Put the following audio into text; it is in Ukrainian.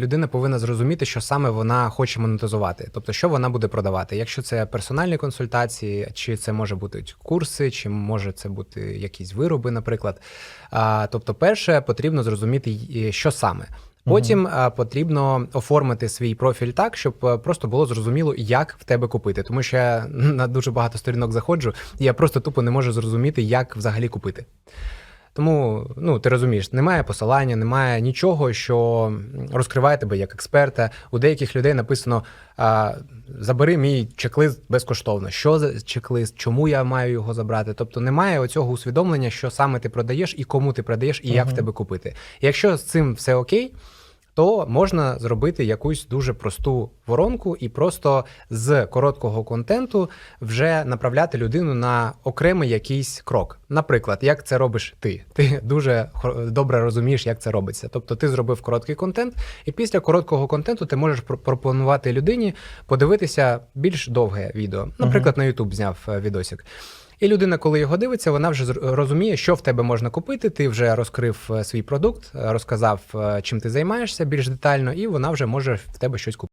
Людина повинна зрозуміти, що саме вона хоче монетизувати, тобто що вона буде продавати. Якщо це персональні консультації, чи це може бути курси, чи може це бути якісь вироби, наприклад. Тобто, перше потрібно зрозуміти, що саме. Потім а, потрібно оформити свій профіль так, щоб е, просто було зрозуміло, як в тебе купити. Тому що я на дуже багато сторінок заходжу, і я просто тупо не можу зрозуміти, як взагалі купити. Тому ну ти розумієш, немає посилання, немає нічого, що розкриває тебе як експерта. У деяких людей написано: а, забери мій чек-лист безкоштовно. Що за чек-лист, чому я маю його забрати? Тобто немає оцього усвідомлення, що саме ти продаєш і кому ти продаєш, і як в тебе купити. Якщо з цим все окей. То можна зробити якусь дуже просту воронку і просто з короткого контенту вже направляти людину на окремий якийсь крок. Наприклад, як це робиш ти? Ти дуже добре розумієш, як це робиться. Тобто ти зробив короткий контент, і після короткого контенту ти можеш пропонувати людині подивитися більш довге відео. Наприклад, на YouTube зняв е, відосик. І людина, коли його дивиться, вона вже розуміє, що в тебе можна купити. Ти вже розкрив е, свій продукт, е, розказав, е, чим ти займаєшся більш детально, і вона вже може в тебе щось купити.